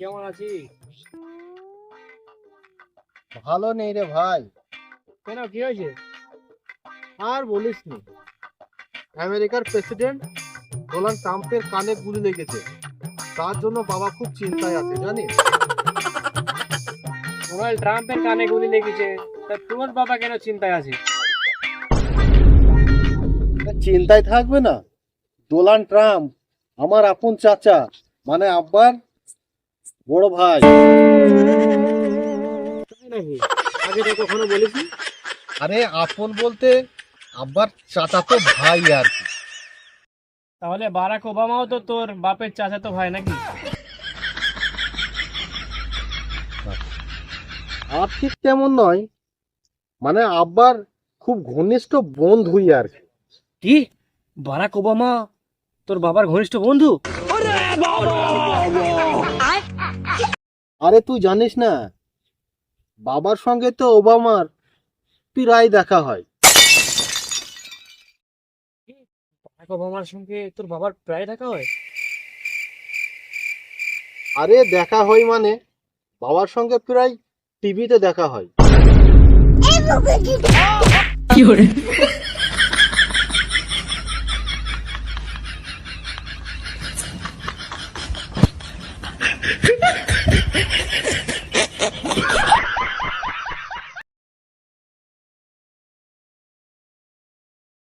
কেমন আছিস? ভালো নেই রে ভাই। কেন কি হয়েছে? আর বলিস নি। আমেরিকার প্রেসিডেন্ট ডোনাল্ড ট্রাম্পের কানে গুলি লেগেছে। তার জন্য বাবা খুব চিন্তায় আছে জানিস? ডোনাল্ড ট্রাম্পের কানে গুলি লেগেছে তা তোর বাবা কেন চিন্তায় আছে? চিন্তায় থাকবে না। ডোনাল্ড ট্রাম্প আমার আপন চাচা মানে আব্বার বড় ভাই। নাকি? আগে তো কখনো বলিসনি আরে আপন বলতে আব্বার চাচা তো ভাই আর কি। তাহলে বারাক ওবামাও তো তোর বাপের চাচাতো ভাই নাকি? আর ঠিক তেমন নয় মানে আব্বার খুব ঘনিষ্ঠ বন্ধুই আর কি। কি? বারাক ওবামা তোর বাবার ঘনিষ্ঠ বন্ধু? আরে তুই জানিস না বাবার সঙ্গে তো ওবামার প্রায় দেখা হয়। বারাক ওবামার সঙ্গে তোর বাবার প্রায় দেখা হয়? আরে দেখা হয় মানে বাবার সঙ্গে প্রায় টিভিতে দেখা হয়।